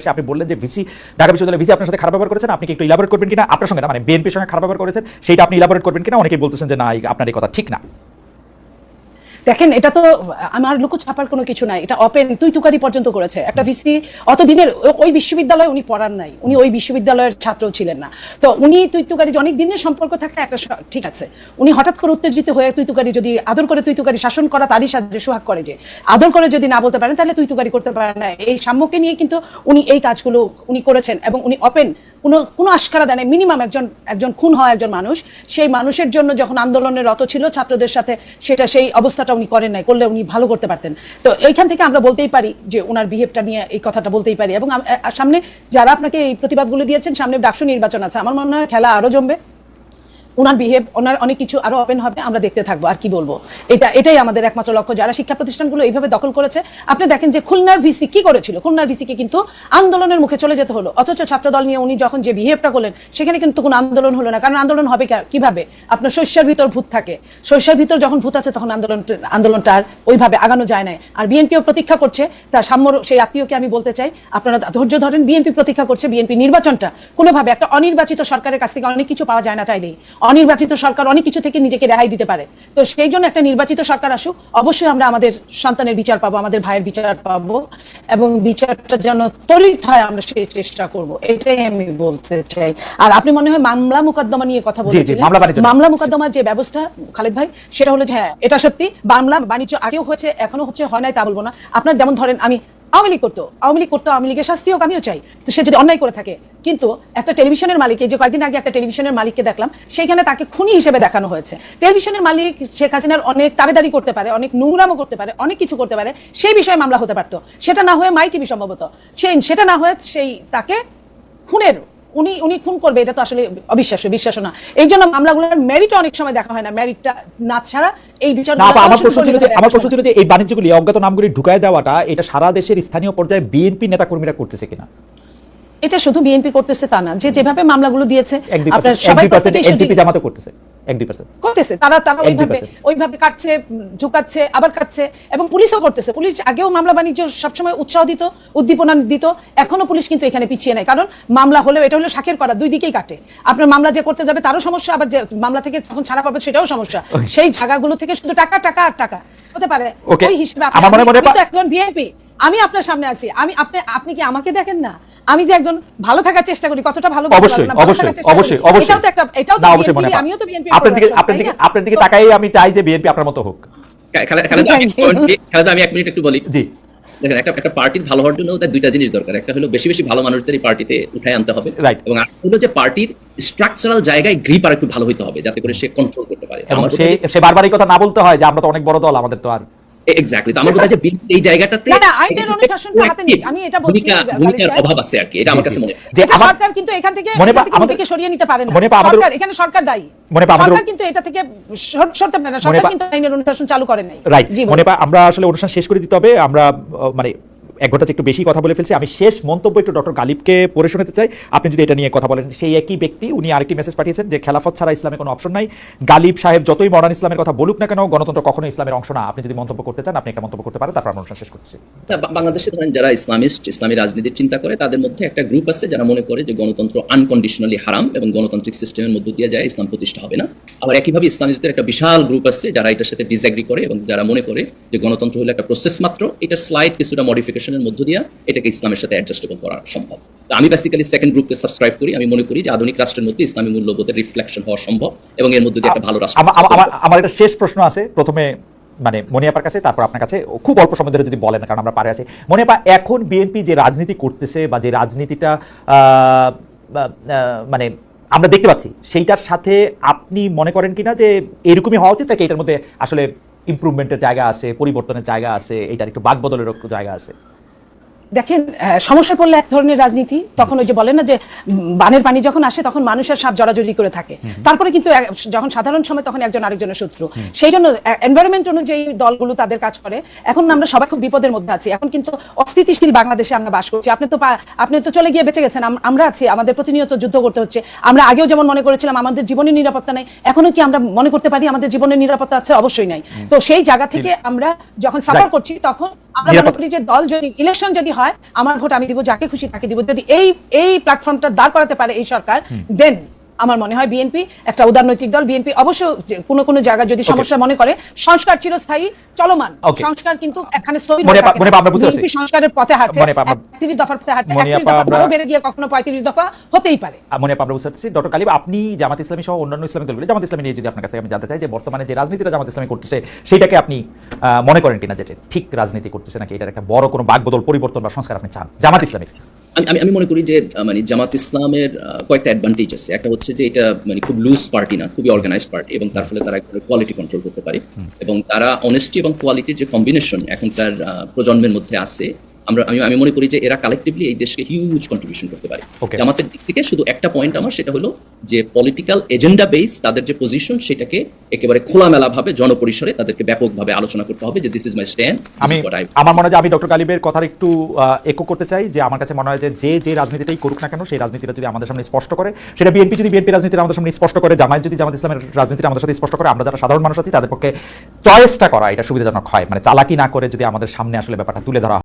এসে আপনি বললেন যে ভিসি, ঢাকা বিশ্ববিদ্যালয় ভিসি আপনার সাথে খারাপ ব্যবহার করেছেন, আপনি কি একটু ইলাবোরেট করবেন কিনা? আপনার সঙ্গে না মানে বিএনপির সঙ্গে খারাপ ব্যবহার করেছেন সেটা আপনি ইলাবোরেট করবেন কিনা? অনেকেই বলতেছেন যে না আপনার এই কথা ঠিক না। দেখেন, এটা তো, আমার লুকো ছাপার কোনো কিছু নাই, এটা অপেন তুই তুকারি পর্যন্ত করেছে। একটা ভিসি অত দিনের ওই বিশ্ববিদ্যালয়ে উনি পড়ার নাই, উনি ওই বিশ্ববিদ্যালয়ের ছাত্র ছিলেন না। তো উনি তুই তুকারি অনেক দিনের সম্পর্ক থাকলে একটা ঠিক আছে। উনি হঠাৎ করে উত্তেজিত হয়ে তুই তুকারি যদি, আদর করে তুই তুকারি শাসন করা তারই সাহায্যে, সোহাগ করে যে, আদর করে যদি না বলতে পারেন, তাহলে তুই তুকারি করতে পারেন না। এই সাম্যকে নিয়ে কিন্তু উনি এই কাজগুলো উনি করেছেন এবং উনি ওপেন কোনো কোনো আশকারা দেয় মিনিমাম একজন একজন খুন হয় একজন মানুষ, সেই মানুষের জন্য যখন আন্দোলনের রত ছিল, ছাত্রদের সাথে সেটা সেই অবস্থাটা উনি করেন নাই, করলে উনি ভালো করতে পারতেন। তো এইখান থেকে আমরা বলতেই পারি যে ওনার বিহেভটা নিয়ে এই কথাটা বলতেই পারি। এবং সামনে যারা আপনাকে এই প্রতিবাদগুলো দিয়েছেন, সামনে ডাকসু নির্বাচন আছে, আমার মনে হয় খেলা আরও জমবে। ওনার বিহেভ ওনার অনেক কিছু আরও ওপেন হবে, আমরা দেখতে থাকব, আর কি বলব। এটা, এটাই আমাদের একমাত্র লক্ষ্য। যারা শিক্ষা প্রতিষ্ঠানগুলো এইভাবে দখল করেছে, আপনি দেখেন যে খুলনার ভিসি কি করেছিল? খুলনার ভিসিকে কিন্তু আন্দোলনের মুখে চলে যেতে হলো। অথচ ছাত্রদল নিয়ে উনি যখন যে বিহেভটা করলেন, সেখানে কিন্তু কোনো আন্দোলন হলো না। কারণ আন্দোলন হবে কীভাবে? আপনার শস্যের ভিতর ভূত থাকে। শস্যের ভিতর যখন ভূত আছে, তখন আন্দোলন, আন্দোলনটা আর ওইভাবে আগানো যায় না আর বিএনপিও প্রতীক্ষা করছে, তার সাম্যর সেই আত্মীয়কে আমি বলতে চাই, আপনারা ধৈর্য ধরেন বিএনপি প্রতীক্ষা করছে বিএনপি নির্বাচনটা কোনোভাবে একটা অনির্বাচিত সরকারের কাছ থেকে অনেক কিছু পাওয়া যায় না চাইলেই। অনির্বাচিত সরকার অনেক কিছু থেকে নিজেকে রেহাই দিতে পারে। তো সেই জন্য একটা নির্বাচিত সরকার আসুক অবশ্যই আমরা আমাদের সন্তানের বিচার পাবো আমাদের ভাইয়ের বিচার পাবো এবং বিচারটা যেন ত্বরিত হয় আমরা সেই চেষ্টা করব। এটাই আমি বলতে চাই। আর আপনি মনে হয় মামলা মোকদ্দমা নিয়ে কথা জি, বলেছিলেন? মামলা বাণিজ্য। মামলা মোকদ্দমার যে ব্যবস্থা খালেদ ভাই সেটা হলো যে হ্যাঁ এটা সত্যি বাংলা বাণিজ্য আগেও হয়েছে এখনও হচ্ছে হয় নাই তা বলব না। আপনার যেমন ধরেন আমি আওয়ামী লীগ করতো, আওয়ামী লীগ করতো, আওয়ামী লীগের শাস্তি হোক, আমিও চাই। তো সে যদি অন্যায় করে থাকে, কিন্তু একটা টেলিভিশনের মালিক এই যে কয়েকদিন আগে একটা টেলিভিশনের মালিককে দেখলাম, সেইখানে তাকে খুনি হিসেবে দেখানো হয়েছে। টেলিভিশনের মালিক শেখ হাসিনার অনেক তাবেদারি করতে পারে, অনেক নোংরামও করতে পারে, অনেক কিছু করতে পারে, সেই বিষয়ে মামলা হতে পারতো। সেটা না হয়ে মাই টিভি সম্ভবত। সেই সেটা না হয়ে সেই তাকে খুনের উনি উনি খুন করবে এটা তো আসলে অবিশ্বাস্য বিশ্বাস না। এই জন্য মামলাগুলোর মেরিট অনেক সময় দেখা হয় না মেরিটটা না ছাড়া এই বিচার না আমার প্রশ্ন ছিল যে আমার প্রশ্ন ছিল যে এই বাণিজ্যগুলি অজ্ঞাত নামগুলি ঢুকায় দেওয়াটা এটা সারা দেশের স্থানীয় পর্যায়ে বিএনপি নেতাকর্মীরা করতেছে কিনা? এটা শুধু বিএনপি করতেছে তা না যে যেভাবে মামলাগুলো দিয়েছে আপনার সবাই করতেছে এনসিপি শুধু- করতেছে। এক দুই পার্সেন্ট করতেছে তারা তারা ওইভাবে ওইভাবে কাটছে ঝুঁকাচ্ছে আবার কাটছে এবং পুলিশও করতেছে। পুলিশ আগেও মামলা বাণিজ্য সবসময় উৎসাহ দিত উদ্দীপনা দিত এখনও পুলিশ কিন্তু এখানে পিছিয়ে নেয় কারণ মামলা হলেও এটা হলো শাকের করা দুই দিকেই কাটে। আপনার মামলা যে করতে যাবে তারও সমস্যা আবার যে মামলা থেকে যখন ছাড়া পাবে সেটাও সমস্যা। সেই জায়গাগুলো থেকে শুধু টাকা টাকা আর টাকা। হতে পারে. ওই হিসেবে আমার মনে একজন বিএনপি আমি আপনার সামনে আছি। আমি আপনি আপনি কি আমাকে দেখেন না? আমি যে একজন ভালো থাকার চেষ্টা করি কতটা ভালো অবশ্যই অবশ্যই। অবশ্যই অবশ্যই এটাও তো একটা এটাও তো অবশ্যই মনে আমিও তো বিএনপি আপনার দিকে আপনার দিকে আপনার দিকে তাকাই আমি চাই যে বিএনপি আপনার মতো হোক। খালেদা আমি এক মিনিট একটু বলি। জি। দেখেন একটা একটা পার্টির ভালো হওয়ার জন্য তার দুইটা জিনিস দরকার। একটা হলো বেশি বেশি ভালো মানুষদের এই পার্টিতে উঠায় আনতে হবে. এবং আর হলো যে পার্টির স্ট্রাকচারাল জায়গায় গ্রিপ আর একটু ভালো হইতে হবে যাতে করে সে কন্ট্রোল করতে পারে। এবং সে সে বারবার এই কথা না বলতে হয় যে আমরা তো অনেক বড় দল আমাদের তো আর এক্স্যাক্টলি তো আমার কথা যে এই জায়গাটাতে না, না, আইনের অনুশাসনটা হাতে নেই। আমি এটা বলছি, ভূমিকার অভাব আছে আর কি এটা আমার কাছে মনে যে সরকার কিন্তু এখান থেকে মনে থেকে সরিয়ে নিতে পারে না। সরকার এখানে সরকার দায়ী। মনে পা আমাদের- কিন্তু এটা থেকে সরতে পারে না। সরকার কিন্তু আইনের অনুশাসন চালু করে নাই। রাইট মনে। পা আমরা আসলে অনুষ্ঠান শেষ করে দিতে হবে। আমরা মানে এক ঘণ্টা একটু বেশি কথা বলে ফেলছি। আমি শেষ মন্তব্য একটু ডক্টর গালিবকে পড়ে শোনাতে চাই। আপনি যদি এটা নিয়ে কথা বলেন সেই একই ব্যক্তি, উনি আরেকটি মেসেজ পাঠিয়েছেন যে খেলাফত ছাড়া ইসলামের কোনো অপশন নাই। গালিব সাহেব যতই মডার্ন ইসলামের কথা বলুক না কেন, গণতন্ত্র কখনো ইসলামের অংশ না। আপনি যদি মন্তব্য করতে চান, আপনি একটা মন্তব্য করতে পারেন, তারপর আমরা শেষ করছি। বাংলাদেশে ধরেন যারা ইসলামিস্ট, ইসলামী রাজনীতির চিন্তা করে, তাদের মধ্যে একটা গ্রুপ আছে যারা মনে করে যে গণতন্ত্র আনকন্ডিশনালি হারাম এবং গণতান্ত্রিক সিস্টেমের মধ্য দিয়ে যায়, ইসলাম প্রতিষ্ঠা হবে না। আবার একইভাবে ইসলামিস্টদের একটা বিশাল গ্রুপ আছে যারা এটার সাথে ডিসএগ্রি করে এবং যারা মনে করে যে গণতন্ত্র হলো একটা প্রসেস মাত্র। এটা স্লাইড কিছুটা মডিফিকেশনের মধ্য দিয়ে এটাকে ইসলামের সাথে অ্যাডজাস্টেবল করা সম্ভব। তো আমি বেসিক্যালি সেকেন্ড গ্রুপকে সাবস্ক্রাইব করি। আমি মনে করি যে আধুনিক রাষ্ট্রের মধ্যে ইসলামী মূল্যবোধের রিফ্লেকশন হওয়া সম্ভব এবং এর মধ্যে দিয়ে একটা ভালো রাষ্ট্র আমা- আমা- আমার একটা শেষ প্রশ্ন আছে। প্রথমে মানে মনিয়াপার কাছে তারপর আপনার কাছে। খুব অল্প সময় ধরে যদি বলেন কারণ আমরা পারে আছি। মনিয়াপা এখন বিএনপি যে রাজনীতি করতেছে বা যে রাজনীতিটা মানে আমরা দেখতে পাচ্ছি সেইটার সাথে আপনি মনে করেন কিনা যে এরকমই হওয়া উচিত নাকি এটার মধ্যে আসলে ইমপ্রুভমেন্টের জায়গা আছে পরিবর্তনের জায়গা আছে এটার একটু বাক বদলের জায়গা আছে? দেখেন সমস্যা পড়লে এক ধরনের রাজনীতি তখন ওই যে বলে না যে বানের পানি যখন আসে তখন মানুষের সাপ জড়াজড়ি করে থাকে। তারপরে কিন্তু যখন সাধারণ সময় তখন একজন আরেকজনের শত্রু। সেই জন্য এনভায়রনমেন্ট অনুযায়ী দলগুলো তাদের কাজ করে। এখন আমরা সবাই খুব বিপদের মধ্যে আছি। এখন কিন্তু অস্থিতিশীল বাংলাদেশে আমরা বাস করছি। আপনি তো আপনি তো চলে গিয়ে বেঁচে গেছেন। আমরা আছি আমাদের প্রতিনিয়ত যুদ্ধ করতে হচ্ছে। আমরা আগেও যেমন মনে করেছিলাম আমাদের জীবনের নিরাপত্তা নাই। এখনও কি আমরা মনে করতে পারি আমাদের জীবনের নিরাপত্তা আছে? অবশ্যই নাই। তো সেই জায়গা থেকে আমরা যখন সাফার করছি তখন আমরা মনে করি যে দল যদি ইলেকশন যদি হয় হয় আমার ভোট আমি দিব যাকে খুশি তাকে দিব। যদি এই এই প্ল্যাটফর্মটা দাঁড় করাতে পারে এই সরকার দেন আমার মনে হয় বিএনপি একটা উদারনৈতিক দল। বিএনপি অবশ্য কোনো কোনো জায়গায় যদি সমস্যা মনে করে সংস্কার চিরস্থায়ী চলমান। সংস্কার কিন্তু এখানে। বিএনপি সংস্কারের পথে হাঁটছে একত্রিশ দফার পথে হাঁটছে একত্রিশ দফা। বেড়ে গিয়ে কখনো পঁয়ত্রিশ দফা হতেই পারে। মনে পাবনা বুঝতে পারছি। ডক্টর কালিব আপনি জামাত ইসলামী সহ অন্যান্য ইসলামিক দলগুলি জামাত ইসলামী নিয়ে যদি আপনার কাছে আমি জানতে চাই যে বর্তমানে যে রাজনীতিটা জামাত ইসলামী করতেছে সেটাকে আপনি আহ, মনে করেন কিনা যেটা ঠিক রাজনীতি করতেছে নাকি এটার একটা বড় কোনো বাকবদল পরিবর্তন বা সংস্কার আপনি চান? জামাত ইসলামী আমি আমি- মনে করি যে মানে জামাত ইসলামের কয়েকটা অ্যাডভান্টেজ আছে একটা হচ্ছে যে এটা মানে খুব লুজ পার্টি না খুবই অর্গানাইজ পার্টি এবং তার ফলে তারা কোয়ালিটি কন্ট্রোল করতে পারে। এবং তারা অনেস্টি এবং কোয়ালিটির যে কম্বিনেশন এখনকার প্রজন্মের মধ্যে আছে আমরা আমি আমি মনে করি যে এরা কালেকটিভলি এই দেশকে হিউজ কন্ট্রিবিউশন করতে পারে. জামাতের দিক থেকে শুধু একটা পয়েন্ট আমার সেটা হলো যে পলিটিক্যাল এজেন্ডা বেস তাদের যে পজিশন সেটাকে একেবারে খোলামেলা ভাবে জনপরিসরে তাদেরকে ব্যাপকভাবে আলোচনা করতে হবে যে দিস ইজ মাই স্ট্যান্ড আমি আমার মনে হয় আমি ডক্টর কালিবের কথার একটু একো করতে চাই যে আমার কাছে মনে হয় যে যে যে রাজনীতিটাই করুক না কেন সেই রাজনীতিটা যদি আমাদের সামনে স্পষ্ট করে সেটা বিএনপি যদি বিএনপি রাজনীতি আমাদের সামনে স্পষ্ট করে জামায়াত যদি জামাত ইসলামের রাজনীতিটা আমাদের সাথে স্পষ্ট করে আমরা যারা সাধারণ মানুষ আছি তাদের পক্ষে চয়েসটা করা এটা সুবিধাজনক হয়। মানে চালাকি না করে যদি আমাদের সামনে আসলে ব্যাপারটা তুলে ধরা